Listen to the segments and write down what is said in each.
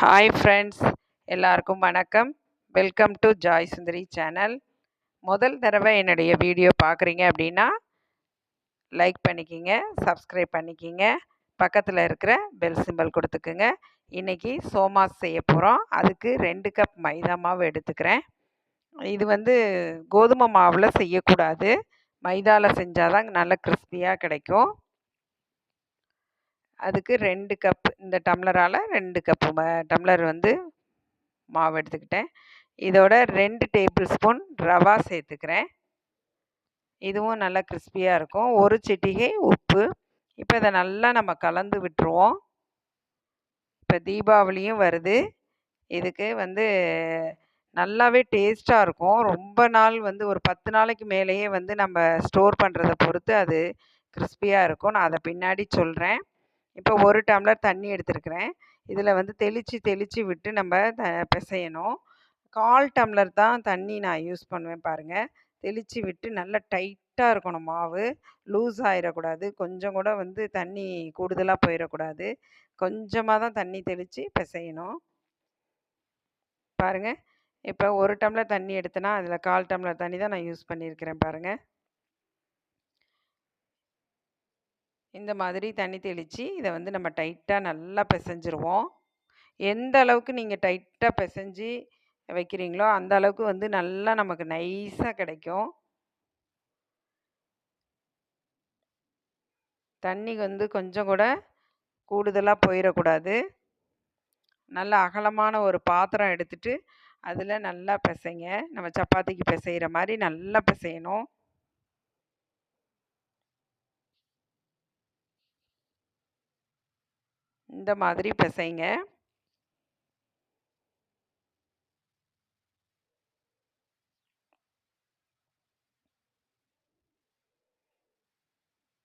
Hi friends எல்லாருக்கும் வணக்கம். Welcome to Joy Sundari channel முதல் தடவை என்னுடைய வீடியோ பார்க்குறீங்க அப்படின்னா லைக் பண்ணிக்கிங்க சப்ஸ்கிரைப் பண்ணிக்கிங்க. பக்கத்தில் இருக்கிற பெல் சிம்பல் கொடுத்துக்குங்க. இன்றைக்கி சோமாஸ் செய்ய போகிறோம் அதுக்கு ரெண்டு கப் மைதா மாவு எடுத்துக்கிறேன். இது வந்து கோதுமை மாவில் செய்யக்கூடாது. மைதாவில் செஞ்சால் தான் நல்ல கிறிஸ்பியாக கிடைக்கும். அதுக்கு ரெண்டு கப் இந்த டம்ளரால் ரெண்டு கப்பு டம்ளர் வந்து மாவு எடுத்துக்கிட்டேன். இதோட ரெண்டு டேபிள் ஸ்பூன் ரவா சேர்த்துக்கிறேன். இதுவும் நல்லா கிறிஸ்பியாக இருக்கும். ஒரு சிட்டிகை உப்பு. இப்போ இதை நல்லா நம்ம கலந்து விட்டுருவோம். இப்போ தீபாவளியும் வருது. இதுக்கு வந்து நல்லாவே டேஸ்ட்டாக இருக்கும். ரொம்ப நாள் வந்து ஒரு பத்து நாளைக்கு மேலேயே வந்து நம்ம ஸ்டோர் பண்ணுறத பொறுத்து அது கிறிஸ்பியாக இருக்கும். நான் அதை பின்னாடி சொல்கிறேன் இப்போ ஒரு டம்ளர் தண்ணி எடுத்துருக்கிறேன். இதில் வந்து தெளித்து தெளித்து விட்டு நம்ம த பிசையணும். கால் டம்ளர் தான் தண்ணி நான் யூஸ் பண்ணுவேன் பாருங்கள் தெளித்து விட்டு நல்லா டைட்டாக இருக்கணும் மாவு. லூஸ் ஆகிடக்கூடாது கொஞ்சம் கூட வந்து தண்ணி கூடுதலாக போயிடக்கூடாது கொஞ்சமாக தான் தண்ணி தெளித்து பிசையணும். பாருங்கள் இப்போ ஒரு டம்ளர் தண்ணி எடுத்தேன்னா அதில் கால் டம்ளர் தண்ணி தான் நான் யூஸ் பண்ணியிருக்கிறேன் பாருங்கள் இந்த மாதிரி தண்ணி தெளித்து இதை வந்து நம்ம டைட்டாக நல்லா பிசைஞ்சிருவோம். எந்த அளவுக்கு நீங்கள் டைட்டாக பிசைஞ்சு வைக்கிறீங்களோ அந்த அளவுக்கு வந்து நல்லா நமக்கு நைஸாக கிடைக்கும். தண்ணி வந்து கொஞ்சம் கூட கூடுதலாக போயிடக்கூடாது நல்ல அகலமான ஒரு பாத்திரம் எடுத்துகிட்டு அதில் நல்லா பிசைங்க. நம்ம சப்பாத்திக்கு பிசைகிற மாதிரி நல்லா பிசையணும். இந்த மாதிரி பிசைங்க.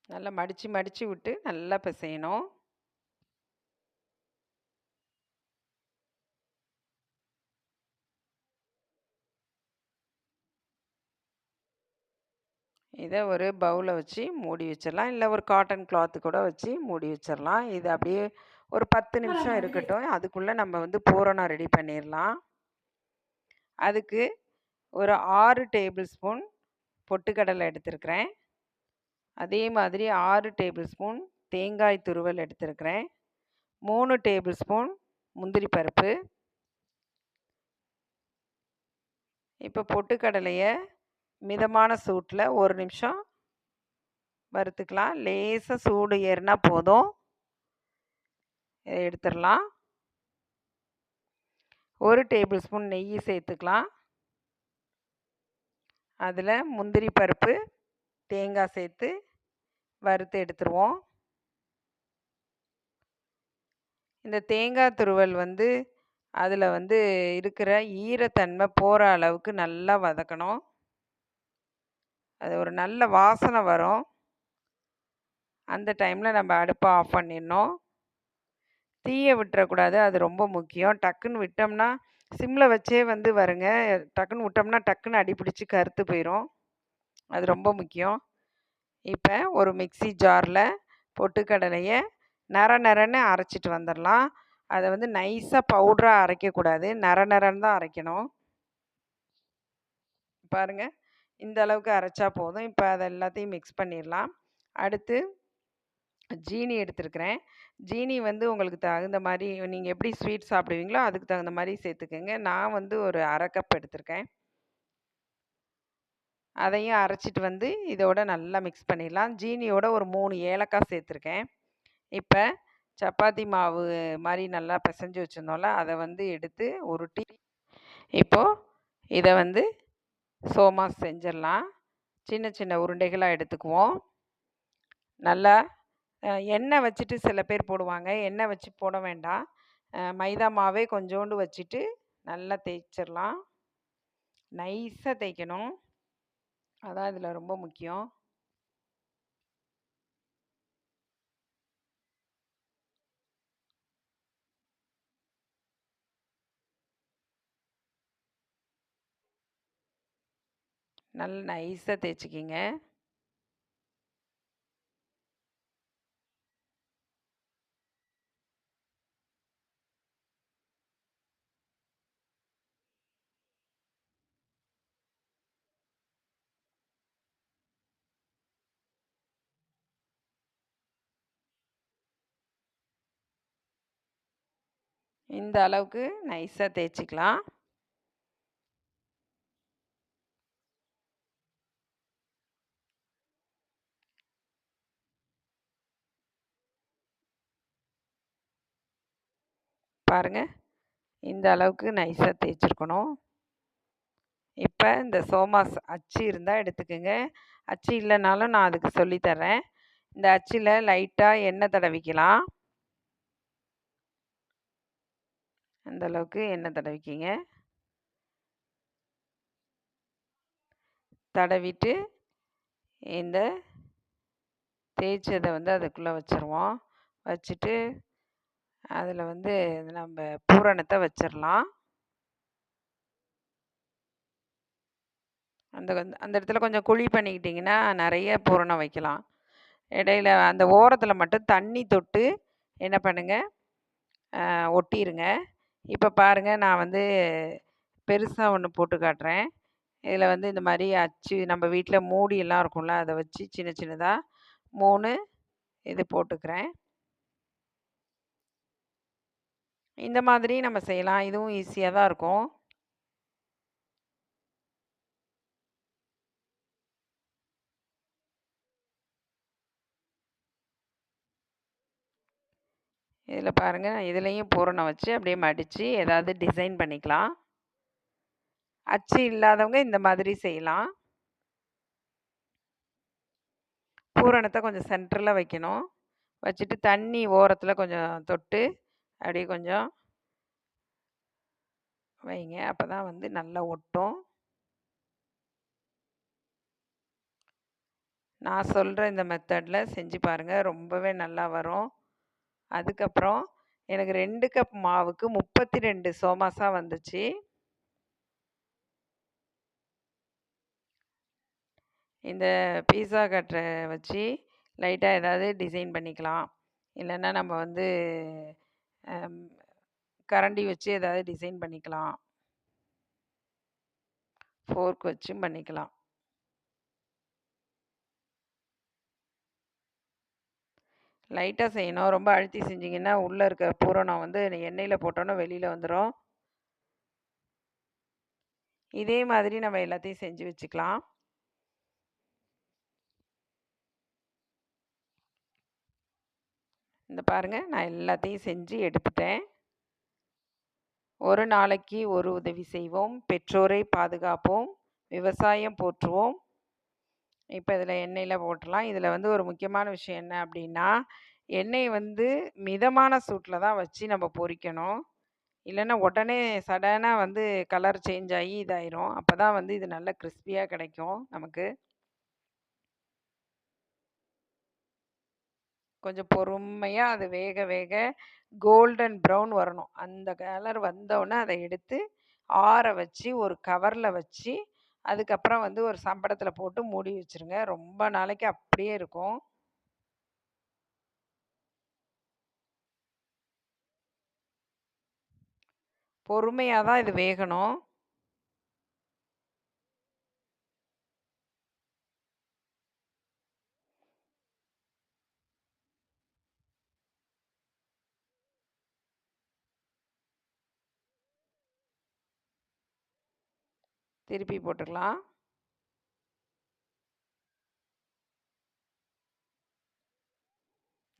நல்லா மடித்து மடித்து விட்டு நல்லா பிசையணும். இதை ஒரு பவுலை வச்சு மூடி வச்சிடலாம். இல்லை ஒரு காட்டன் கிளாத்து கூட வச்சு மூடி வச்சிடலாம். இது அப்படியே ஒரு பத்து நிமிஷம் இருக்கட்டும். அதுக்குள்ளே நம்ம வந்து பூரணம் ரெடி பண்ணிடலாம் அதுக்கு ஒரு ஆறு டேபிள் ஸ்பூன் பொட்டுக்கடலை எடுத்துருக்கிறேன். அதே மாதிரி ஆறு டேபிள் ஸ்பூன் தேங்காய் துருவல் எடுத்துருக்கிறேன். மூணு டேபிள் ஸ்பூன் முந்திரி பருப்பு. இப்போ பொட்டுக்கடலையை மிதமான சூட்டில் ஒரு நிமிஷம் வறுத்துக்கலாம். லேசாக சூடு ஏறினா போதும். இதை எடுத்துடலாம். ஒரு டேபிள் ஸ்பூன் நெய் சேர்த்துக்கலாம். அதில் முந்திரி பருப்பு தேங்காய் சேர்த்து வறுத்து எடுத்துருவோம். இந்த தேங்காய் துருவல் வந்து அதில் வந்து இருக்கிற ஈரத்தன்மை போகிற அளவுக்கு நல்லா வதக்கணும். அது ஒரு நல்ல வாசனை வரும். அந்த டைமில் நம்ம அடுப்பை ஆஃப் பண்ணிடணும். தீயை விட்டுறக்கூடாது. அது ரொம்ப முக்கியம். டக்குன்னு விட்டோம்னா சிம்மில் வச்சே வந்து வருங்க. டக்குன்னு விட்டோம்னா டக்குன்னு அடிப்பிடிச்சு கருத்து போயிடும் அது ரொம்ப முக்கியம். இப்போ ஒரு மிக்சி ஜாரில் பொட்டுக்கடலையை நர நரன்னு அரைச்சிட்டு வந்துடலாம் அதை வந்து நைஸாக பவுட்ராக அரைக்கக்கூடாது. நர நரன்னு தான் அரைக்கணும். பாருங்கள் இந்த அளவுக்கு அரைச்சா போதும். இப்போ அதை எல்லாத்தையும் மிக்ஸ் பண்ணிடலாம் அடுத்து ஜீனி எடுத்துருக்கிறேன். ஜீனி வந்து உங்களுக்கு தகுந்த மாதிரி நீங்கள் எப்படி ஸ்வீட் சாப்பிடுவீங்களோ அதுக்கு தகுந்த மாதிரி சேர்த்துக்கோங்க. நான் வந்து ஒரு அரை கப் எடுத்திருக்கேன். அதையும் அரைச்சிட்டு வந்து இதோட நல்லா மிக்ஸ் பண்ணிடலாம். ஜீனியோட ஒரு மூணு ஏலக்காய் சேர்த்துருக்கேன். இப்போ சப்பாத்தி மாவு மாதிரி நல்லா பிசைஞ்சு வச்சுருந்தோம்ல அதை வந்து எடுத்து உருட்டி இப்போது இதை வந்து சோமா செஞ்சிடலாம். சின்ன சின்ன உருண்டைகளாக எடுத்துக்குவோம். நல்லா எண்ணெய் வச்சுட்டு சில பேர் போடுவாங்க. எண்ணெய் வச்சு போட வேண்டாம். மைதா மாவே கொஞ்சோண்டு வச்சுட்டு நல்லா தேய்ச்சிடலாம் நைஸாக தேய்க்கணும். அதான் இதில் ரொம்ப முக்கியம். நல்லா நைஸாக தேய்ச்சிக்கிங்க. இந்த அளவுக்கு நைஸாக தேய்ச்சிக்கலாம். பாருங்கள் இந்த அளவுக்கு நைஸாக தேய்ச்சிருக்கணும். இப்போ இந்த சோமாஸ் அச்சு இருந்தால் எடுத்துக்கோங்க. அச்சு இல்லைனாலும் நான் அதுக்கு சொல்லித்தரேன் இந்த அச்சில் லைட்டாக எண்ணெய் தடவிக்கலாம். அந்த அளவுக்கு எண்ணெய் தடவிக்கிங்க. தடவிட்டு இந்த தேய்ச்சதை வந்து அதுக்குள்ளே வச்சுருவோம். வச்சுட்டு அதில் வந்து நம்ம பூரணத்தை வச்சிடலாம் அந்த அந்த இடத்துல கொஞ்சம் குழி பண்ணிக்கிட்டிங்கன்னா நிறைய பூரணம் வைக்கலாம். இடையில அந்த ஓரத்தில் மட்டும் தண்ணி தொட்டு என்ன பண்ணுங்கள் ஒட்டிடுங்க இப்போ பாருங்கள் நான் வந்து பெருசாக ஒன்று போட்டு காட்டுறேன். இதில் வந்து இந்த மாதிரி அச்சு நம்ம வீட்டில் மூடியெல்லாம் இருக்கும்ல அதை வச்சு சின்ன சின்னதாக மூணு இது போட்டுக்கிறேன். இந்த மாதிரி நம்ம செய்யலாம். இதுவும் ஈஸியாக தான் இருக்கும். இதில் பாருங்கள் இதுலேயும் பூரணம் வச்சு அப்படியே மடித்து ஏதாவது டிசைன் பண்ணிக்கலாம். அச்சு இல்லாதவங்க இந்த மாதிரி செய்யலாம். பூரணத்தை கொஞ்சம் சென்டரில் வைக்கணும். வச்சுட்டு தண்ணி ஓரத்தில் கொஞ்சம் தொட்டு அப்படியே கொஞ்சம் வைங்க. அப்போ தான் வந்து நல்லா ஒட்டும். நான் சொல்கிற இந்த மெத்தடில் செஞ்சு பாருங்கள் ரொம்பவே நல்லா வரும். அதுக்கப்புறம் எனக்கு ரெண்டு கப் மாவுக்கு முப்பத்தி ரெண்டு சோமாசா வந்துச்சு. இந்த பீஸா கட்டரை வச்சு லைட்டாக ஏதாவது டிசைன் பண்ணிக்கலாம். இல்லைன்னா நம்ம வந்து கரண்டி வச்சு ஏதாவது டிசைன் பண்ணிக்கலாம். ஃபோர்க் வச்சும் பண்ணிக்கலாம். லைட்டாக செய்யணும். ரொம்ப அழுத்தி செஞ்சிங்கன்னா உள்ளே இருக்க பூரணம் வந்து எண்ணெயில் போட்டோன்னா வெளியில் வந்துடும் இதே மாதிரி நம்ம எல்லாத்தையும் செஞ்சு வச்சுக்கலாம். இந்த பாருங்கள் நான் எல்லாத்தையும் செஞ்சு எடுத்துட்டேன். ஒரு நாளைக்கு ஒரு உதவி செய்வோம். பெற்றோரை பாதுகாப்போம். விவசாயம் போற்றுவோம். இப்போ இதில் எண்ணெயில் போட்டுடலாம் இதில் வந்து ஒரு முக்கியமான விஷயம் என்ன அப்படின்னா எண்ணெய் வந்து மிதமான சூட்டில் தான் வச்சு நம்ம பொரிக்கணும். இல்லைன்னா உடனே சடனாக வந்து கலர் சேஞ்ச் ஆகி இதாயிரும். அப்போ தான் வந்து இது நல்ல கிறிஸ்பியாக கிடைக்கும் நமக்கு. கொஞ்சம் பொறுமையாக அது வேக வேக கோல்டன் ப்ரௌன் வரணும். அந்த கலர் வந்தோடனே அதை எடுத்து ஆற வச்சு ஒரு கவரில் வச்சு அதுக்கப்புறம் வந்து ஒரு சம்படத்தில் போட்டு மூடி வச்சுருங்க. ரொம்ப நாளைக்கு அப்படியே இருக்கும். பொறுமையாக தான் இது வேகணும். திருப்பி போட்டுக்கலாம்.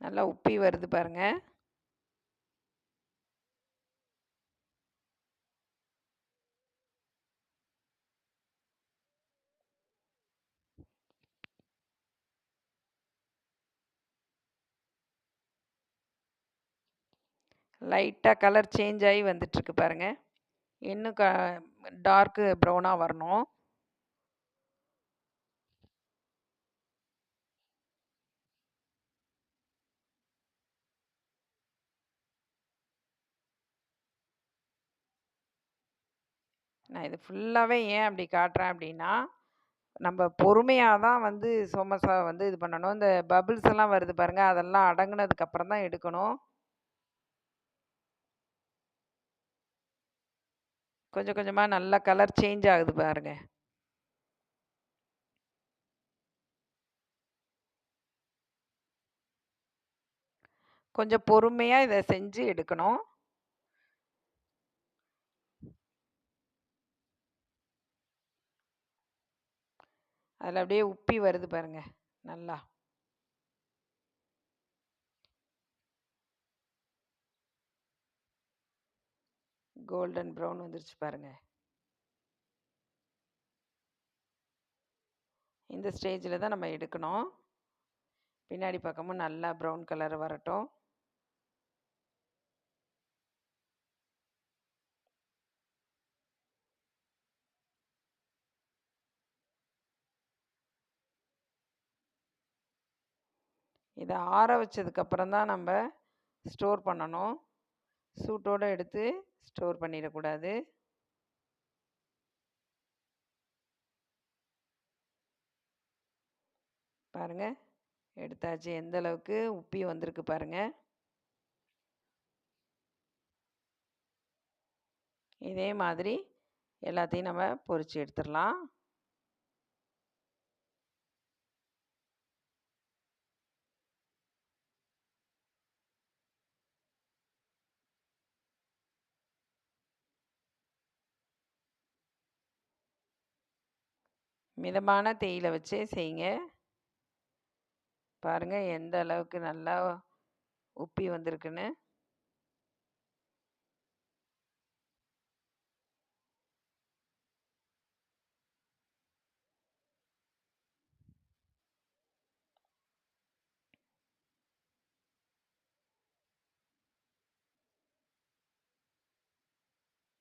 நல்லா உப்பி வருது பாருங்கள் லைட்டாக கலர் சேஞ்ச் ஆகி வந்துட்டுருக்கு பாருங்கள் இன்னும் க டார்க்கு ப்ரௌனாக வரணும். நான் இது ஃபுல்லாகவே ஏன் அப்படி காட்டுறேன் அப்படின்னா நம்ம பொறுமையாக தான் வந்து சோமசா வந்து இது பண்ணணும். இந்த பபிள்ஸ் எல்லாம் வருது பாருங்கள் அதெல்லாம் அடங்குனதுக்கப்புறம் தான் எடுக்கணும். கொஞ்சம் கொஞ்சமாக நல்லா கலர் சேஞ்ச் ஆகுது பாருங்கள் கொஞ்சம் பொறுமையாக இதை செஞ்சு எடுக்கணும். அதில் அப்படியே உப்பி வருது பாருங்கள் நல்லா. கோல்டன் ப்ரௌன் வந்துருச்சு பாருங்கள் இந்த ஸ்டேஜில் தான் நம்ம எடுக்கணும். பின்னாடி பக்கமும் நல்லா ப்ரௌன் கலர் வரட்டும். இதை ஆற வச்சதுக்கப்புறம் தான் நம்ம ஸ்டோர் பண்ணணும். சூட்டோடு எடுத்து ஸ்டோர் பண்ணிடக்கூடாது. பாருங்க எடுத்தாச்சு. எந்த அளவுக்கு உப்பி வந்திருக்கு பாருங்க. இதே மாதிரி எல்லாத்தையும் நம்ம பொறிச்சு எடுத்துடலாம். மிதமான தேயில வச்சே செய்யுங்க. பாருங்கள் எந்த அளவுக்கு நல்லா உப்பி வந்திருக்குன்னு.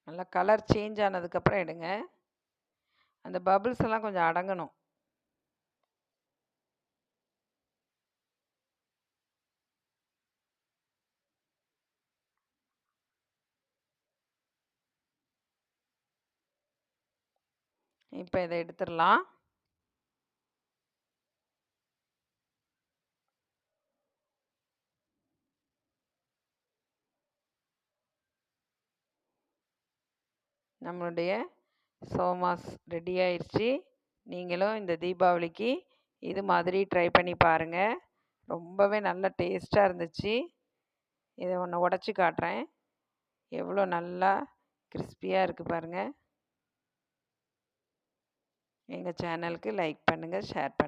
நல்லா கலர் சேஞ்ச் ஆனதுக்கப்புறம் எடுங்க. அந்த பபுள்ஸ் எல்லாம் கொஞ்சம் அடங்கணும். இப்போ இதை எடுத்துடலாம். நம்மளுடைய சோமாஸ் ரெடி ஆயிடுச்சு நீங்களும் இந்த தீபாவளிக்கு இது மாதிரி ட்ரை பண்ணி பாருங்கள் ரொம்பவே நல்ல டேஸ்ட்டாக இருந்துச்சு. இதை ஒன்று உடச்சி காட்டுறேன். எவ்வளோ நல்லா கிறிஸ்பியாக இருக்குது பாருங்கள் எங்கள் சேனலுக்கு லைக் பண்ணுங்கள் ஷேர் பண்ணுங்கள்